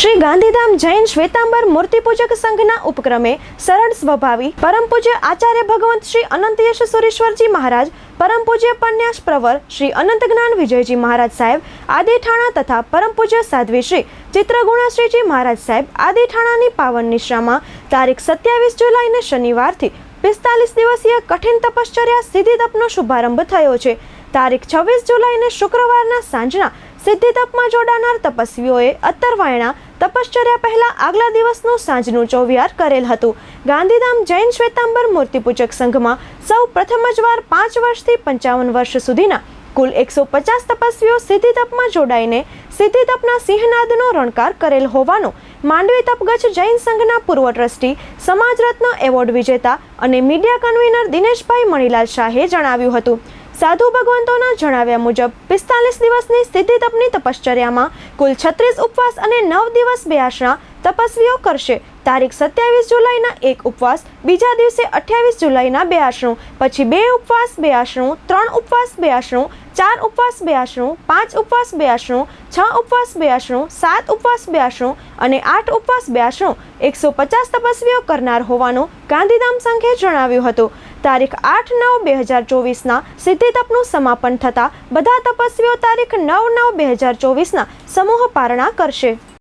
શ્રી ગાંધીધામ જૈન શ્વેતાંબર મૂર્તિપૂજક સંઘના ઉપક્રમે સરળ સ્વભાવી પરમ પૂજ્ય આચાર્ય ભગવંત શ્રી અનંતયશ સુરેશ્વરજી મહારાજ, પરમ પૂજ્ય પન્યાસ પ્રવર શ્રી અનંત જ્ઞાન વિજયજી મહારાજ સાહેબ આદિઠાણા તથા પરમ પૂજ્ય સાધ્વી શ્રી ચિત્રગુણા શ્રીજી મહારાજ સાહેબ આદિઠાણાની પાવન નિશ્રામાં, તારીખ સત્યાવીસ જુલાઈને શનિવારથી પિસ્તાલીસ દિવસીય કઠિન તપશ્ચર્યા સિદ્ધિ તપનો શુભારંભ થયો છે. તારીખ છવ્વીસ જુલાઈને શુક્રવારના સાંજના સિદ્ધિ તપમાં જોડાનાર તપસ્વીઓએ અત્તરવાયણા તપશ્ચર્યા પહેલા આગલા દિવસનું સાંજનું ચોવિહાર કરેલ હતું. ગાંધીધામ જૈન શ્વેતાંબર મૂર્તિપૂજક સંઘમાં સૌ પ્રથમ જ વાર પાંચ વર્ષથી પંચાવન વર્ષ સુધીના કુલ એકસો પચાસ તપસ્વીઓ સિદ્ધિ તપમાં જોડાઈને સિદ્ધિ તપના સિંહનાદનો રણકાર કરેલ હોવાનું માંડવી તપગચ્છ જૈન સંઘના પૂર્વ ટ્રસ્ટી સમાજ રત્ન એવોર્ડ વિજેતા અને મીડિયા કન્વીનર દિનેશભાઈ મણીલાલ શાહે જણાવ્યું હતું. સાધુ ભગવંતોના જણાવ્યા મુજબ, પિસ્તાલીસ દિવસની સિદ્ધિ તપની તપશ્ચર્યામાં કુલ છત્રીસ ઉપવાસ અને નવ દિવસ બ્યાસના તપસ્વીઓ કરશે. તારીખ સત્યાવીસ જુલાઈના એક ઉપવાસ, બીજા દિવસે અઠ્યાવીસ જુલાઈના બે આશરું પછી બે ઉપવાસ બે આશરું ત્રણ ઉપવાસ બે આશરું ચાર ઉપવાસ બે આશરું પાંચ ઉપવાસ બે આશરું છ ઉપવાસ બે આશરું સાત ઉપવાસ બે આશરું અને આઠ ઉપવાસ બે આશરું એકસો પચાસ તપસ્વીઓ કરનાર હોવાનું ગાંધીધામ સંઘે જણાવ્યું હતું. તારીખ આઠ નવ બે હજાર ચોવીસના સિદ્ધિ તપનું સમાપન થતાં બધા તપસ્વીઓ તારીખ નવ નવ બે હજાર ચોવીસના સમૂહ પારણા કરશે.